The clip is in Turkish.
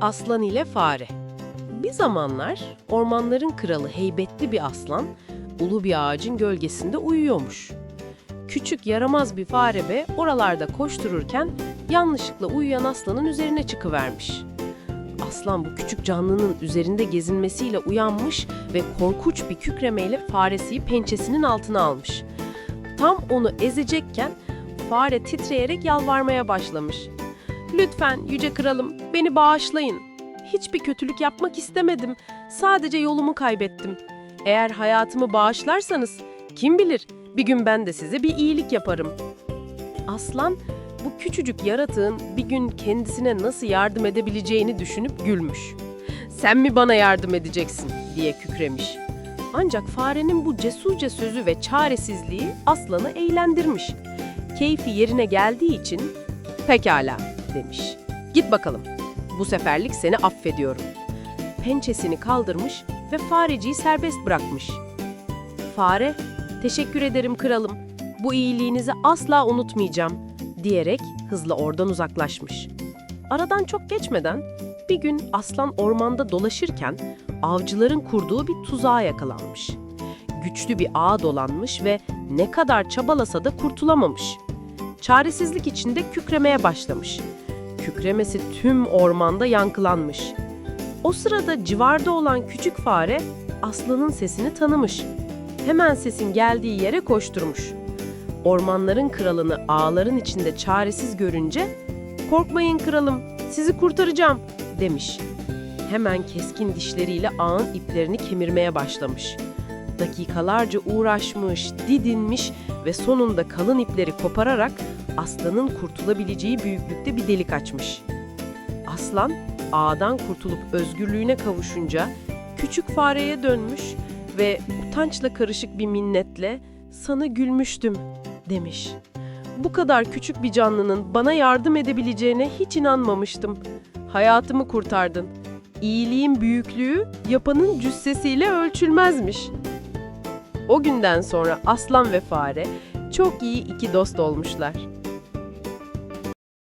Aslan ile Fare Bir zamanlar ormanların kralı heybetli bir aslan, ulu bir ağacın gölgesinde uyuyormuş. Küçük yaramaz bir fare be oralarda koştururken yanlışlıkla uyuyan aslanın üzerine çıkıvermiş. Aslan bu küçük canlının üzerinde gezinmesiyle uyanmış ve korkunç bir kükremeyle faresiyi pençesinin altına almış. Tam onu ezecekken fare titreyerek yalvarmaya başlamış. Lütfen yüce kralım beni bağışlayın. Hiçbir kötülük yapmak istemedim. Sadece yolumu kaybettim. Eğer hayatımı bağışlarsanız kim bilir bir gün ben de size bir iyilik yaparım. Aslan bu küçücük yaratığın bir gün kendisine nasıl yardım edebileceğini düşünüp gülmüş. Sen mi bana yardım edeceksin diye kükremiş. Ancak farenin bu cesurca sözü ve çaresizliği aslanı eğlendirmiş. Keyfi yerine geldiği için pekala demiş. Git bakalım. Bu seferlik seni affediyorum. Pençesini kaldırmış ve fareciyi serbest bırakmış. Fare, teşekkür ederim kralım. Bu iyiliğinizi asla unutmayacağım diyerek hızla oradan uzaklaşmış. Aradan çok geçmeden bir gün aslan ormanda dolaşırken avcıların kurduğu bir tuzağa yakalanmış. Güçlü bir ağa dolanmış ve ne kadar çabalasa da kurtulamamış. Çaresizlik içinde kükremeye başlamış. Kükremesi tüm ormanda yankılanmış. O sırada civarda olan küçük fare aslanın sesini tanımış. Hemen sesin geldiği yere koşturmuş. Ormanların kralını ağların içinde çaresiz görünce "Korkmayın kralım, sizi kurtaracağım." demiş. Hemen keskin dişleriyle ağın iplerini kemirmeye başlamış. Dakikalarca uğraşmış, didinmiş ve sonunda kalın ipleri kopararak aslanın kurtulabileceği büyüklükte bir delik açmış. Aslan ağdan kurtulup özgürlüğüne kavuşunca küçük fareye dönmüş ve utançla karışık bir minnetle sana gülmüştüm demiş. Bu kadar küçük bir canlının bana yardım edebileceğine hiç inanmamıştım. Hayatımı kurtardın. İyiliğin büyüklüğü yapanın cüssesiyle ölçülmezmiş. O günden sonra aslan ve fare çok iyi iki dost olmuşlar.